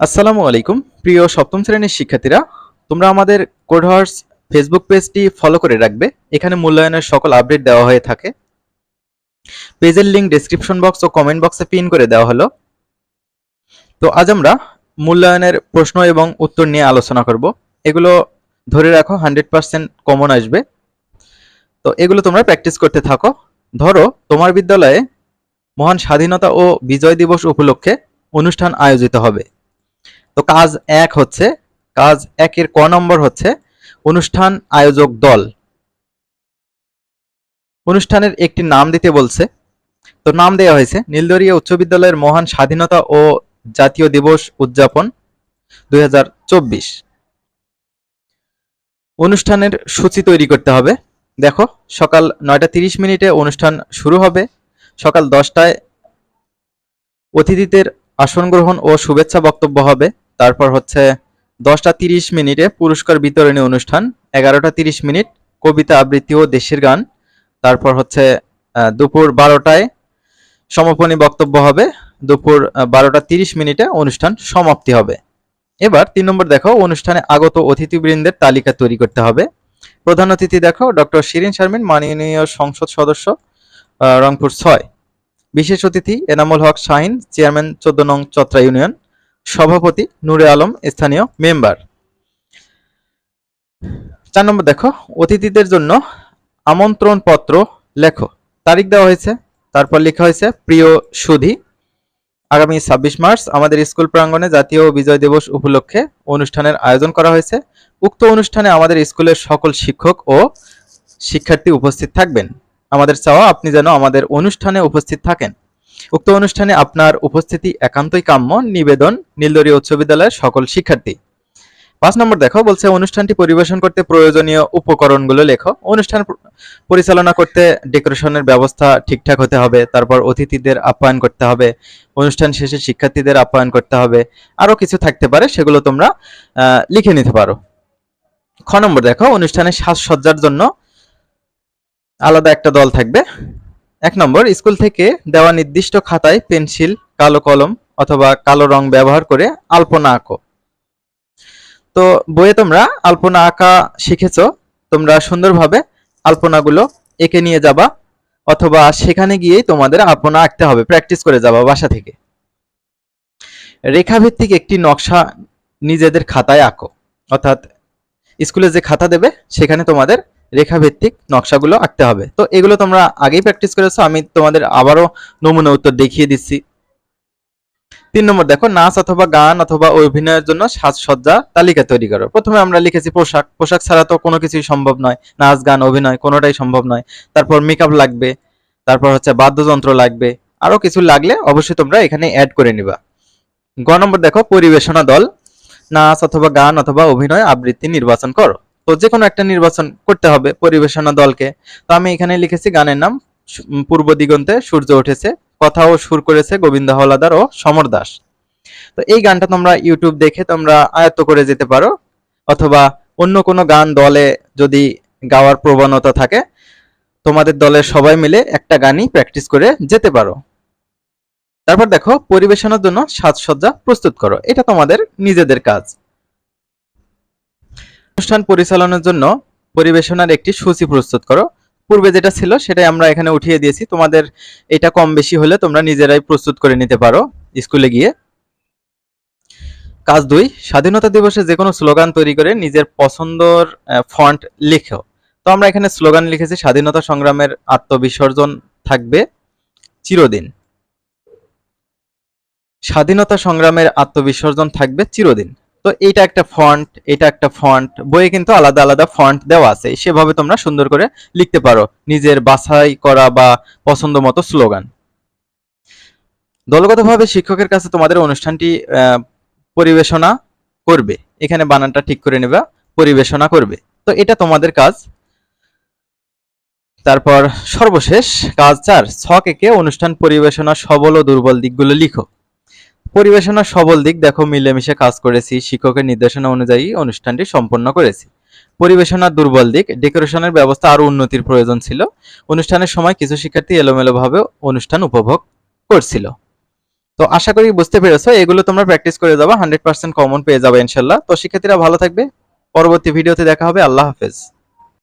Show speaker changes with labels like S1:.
S1: আসসালামু আলাইকুম। প্রিয় সপ্তম শ্রেণির শিক্ষার্থীরা, তোমরা আমাদের কোডহার্স ফেসবুক পেজটি ফলো করে রাখবে। এখানে মূল্যায়নের সকল আপডেট দেওয়া হয়ে থাকে। পেজের লিঙ্ক ডেসক্রিপশন বক্স ও কমেন্ট বক্সে পিন করে দেওয়া হলো। তো আজ আমরা মূল্যায়নের প্রশ্ন এবং উত্তর নিয়ে আলোচনা করব। এগুলো ধরে রাখো হান্ড্রেড পার্সেন্ট কমন আসবে। তো এগুলো তোমরা প্র্যাকটিস করতে থাকো। ধরো, তোমার বিদ্যালয়ে মহান স্বাধীনতা ও বিজয় দিবস উপলক্ষে অনুষ্ঠান আয়োজিত হবে। তো কাজ এক হচ্ছে, কাজ একের ক নম্বর হচ্ছে অনুষ্ঠান আয়োজক দল। অনুষ্ঠানের একটি নাম দিতে বলছে। তো নাম দেওয়া হয়েছে, নীলদরিয়া উচ্চ বিদ্যালয়ের মহান স্বাধীনতা ও জাতীয় দিবস উদযাপন দুই হাজার চব্বিশ। অনুষ্ঠানের সূচি তৈরি করতে হবে। দেখো, সকাল নয়টা তিরিশ মিনিটে অনুষ্ঠান শুরু হবে। সকাল দশটায় অতিথিদের আসন গ্রহণ ও শুভেচ্ছা বক্তব্য হবে। তারপর হচ্ছে দশটা তিরিশ মিনিটে পুরস্কার বিতরণী অনুষ্ঠান, এগারোটা তিরিশ মিনিট কবিতা আবৃত্তি ও দেশের গান। তারপর হচ্ছে দুপুর বারোটায় সমাপনী বক্তব্য হবে, দুপুর বারোটা তিরিশ মিনিটে অনুষ্ঠান সমাপ্তি হবে। এবার তিন নম্বর দেখো, অনুষ্ঠানে আগত অতিথিবৃন্দের তালিকা তৈরি করতে হবে। প্রধান অতিথি দেখো, ডক্টর শিরিন শারমিন, মাননীয় সংসদ সদস্য রংপুর ছয়। বিশেষ অতিথি এনামুল হক শাহিন, চেয়ারম্যান চোদ্দ নং চত্রা ইউনিয়ন। সভাপতি নূরে আলম, স্থানীয় মেম্বার। চার নম্বর দেখো, অতিথিদের জন্য আমন্ত্রণ পত্র লেখো। তারিখ দেওয়া হয়েছে, তারপর লেখা হয়েছে, প্রিয় সুধী। আগামী ছাব্বিশ মার্চ আমাদের স্কুল প্রাঙ্গণে জাতীয় বিজয় দিবস উপলক্ষে অনুষ্ঠানের আয়োজন করা হয়েছে। উক্ত অনুষ্ঠানে আমাদের স্কুলের সকল শিক্ষক ও শিক্ষার্থী উপস্থিত থাকবেন। আমাদের চাওয়া, আপনি যেন আমাদের অনুষ্ঠানে উপস্থিত থাকেন। উক্ত অনুষ্ঠানে আপনার উপস্থিতি একান্তই কাম্য, নিবেদন নীলদরীয় উচ্চ বিদ্যালয়ের সকল শিক্ষার্থী। পাঁচ নম্বর দেখো, বলছে অনুষ্ঠানটি পরিবেশন করতে প্রয়োজনীয় উপকরণগুলো লেখো। অনুষ্ঠান পরিচালনা করতে ডেকোরেশনের ব্যবস্থা ঠিকঠাক হতে হবে, তারপর অতিথিদের আপ্যায়ন করতে হবে, অনুষ্ঠান শেষে শিক্ষার্থীদের আপ্যায়ন করতে হবে আরও কিছু থাকতে পারে, সেগুলো তোমরা লিখে নিতে পারো। খ নম্বর দেখো, অনুষ্ঠানে সাজসজ্জার জন্য আলাদা একটা দল থাকবে। এক নম্বর, স্কুল থেকে দেওয়া নির্দিষ্ট খাতায় পেন্সিল, কালো কলম অথবা কালো রং ব্যবহার করে আলপনা আঁকো। তো বইয়ে তোমরা আলপনা আঁকা শিখেছ, তোমরা সুন্দরভাবে আলপনাগুলো এঁকে নিয়ে যাবা অথবা সেখানে গিয়েই তোমাদের আলপনা আঁকতে হবে, প্র্যাকটিস করে যাবা বাসা থেকে। রেখাভিত্তিক একটি নকশা নিজেদের খাতায় আঁকো, অর্থাৎ স্কুলে যে খাতা দেবে সেখানে তোমাদের রেখাভিত্তিক নকশাগুলো আঁকতে হবে। তো এগুলো তোমরা আগেই প্র্যাকটিস করেছ, আমি তোমাদের আবারও নমুনা উত্তর দেখিয়ে দিচ্ছি। তিন নম্বর, দেখো, নাচ অথবা গান অথবা অভিনয়ের জন্য সাজসজ্জা তালিকা তৈরি করো। প্রথমে আমরা লিখেছি পোশাক। পোশাক ছাড়া তো কোনো কিছুই সম্ভব নয়। নাচ, গান, অভিনয় কোনোটাই সম্ভব নয়। তারপর মেকআপ লাগবে, তারপর হচ্ছে বাদ্যযন্ত্র লাগবে। আরও কিছু লাগলে অবশ্যই তোমরা এখানে অ্যাড করে নিবা। গ নম্বর, দেখো, পরিবেশনা দল। নাচ অথবা গান অথবা অভিনয় আবৃত্তি নির্বাচন করো। তো যে কোনো একটা নির্বাচন করতে হবে পরিবেশনা দলকে। তো আমি এখানে লিখেছি গানের নাম পূর্ব দিগন্তে সূর্য উঠেছে কথা ও সুর করেছে গোবিন্দ হাওলাদার ও সমর দাস। তো এই গানটা তোমরা ইউটিউব দেখে তোমরা আয়ত্ত করে যেতে পারো, অথবা অন্য কোনো গান দলে যদি গাওয়ার প্রবণতা থাকে, তোমাদের দলের সবাই মিলে একটা গানই প্র্যাকটিস করে যেতে পারো। তারপর দেখো, পরিবেশনার জন্য সাজসজ্জা প্রস্তুত করো, এটা তোমাদের নিজেদের কাজ। অনুষ্ঠান পরিচালনার জন্য পরিবেশনার একটি সূচি প্রস্তুত করো। পূর্বে যেটা ছিল সেটাই আমরা এখানে উঠিয়ে দিয়েছি। তোমাদের এটা কম বেশি হলে তোমরা নিজেরাই প্রস্তুত করে নিতে পারো স্কুলে গিয়ে। কাজ দুই, স্বাধীনতা দিবসে যে কোনো স্লোগান তৈরি করে নিজের পছন্দর ফন্ট লেখো। তো আমরা এখানে স্লোগান লিখেছি, স্বাধীনতা সংগ্রামের আত্মবিসর্জন থাকবে চিরদিন। স্বাধীনতা সংগ্রামের আত্মবিসর্জন থাকবে চিরদিন। তো এইটা একটা ফন্ট এটা একটা ফন্ট বইয়ে কিন্তু আলাদা আলাদা ফন্ট দেওয়া আছে। সেভাবে তোমরা সুন্দর করে লিখতে পারো নিজের বাছাই করা বা পছন্দ মতো স্লোগান। দলগতভাবে শিক্ষকের কাছে তোমাদের অনুষ্ঠানটি পরিবেশনা করবে। এখানে বানানটা ঠিক করে নেবা, পরিবেশনা করবে। তো এটা তোমাদের কাজ। তারপর সর্বশেষ কাজ চার ছক একে অনুষ্ঠান পরিবেশনা সবল ও দুর্বল দিকগুলো লিখো। পরিবেশনার সবল দিক দেখো, মিলেমিশে কাজ করেছি, শিক্ষকের নির্দেশনা অনুযায়ী অনুষ্ঠানটি সম্পন্ন করেছি। পরিবেশনার দুর্বল দিক, ডেকোরেশনের ব্যবস্থা আরও উন্নতির প্রয়োজন ছিল। অনুষ্ঠানের সময় কিছু শিক্ষার্থী এলোমেলোভাবে অনুষ্ঠান উপভোগ করছিল। তো আশা করি বুঝতে পেরেছ, এগুলো তোমরা প্র্যাকটিস করে যাবা হান্ড্রেড পার্সেন্ট কমন পেয়ে যাবে ইনশাল্লাহ। তো শিক্ষার্থীরা ভালো থাকবে, পরবর্তী ভিডিওতে দেখা হবে, আল্লাহ হাফেজ।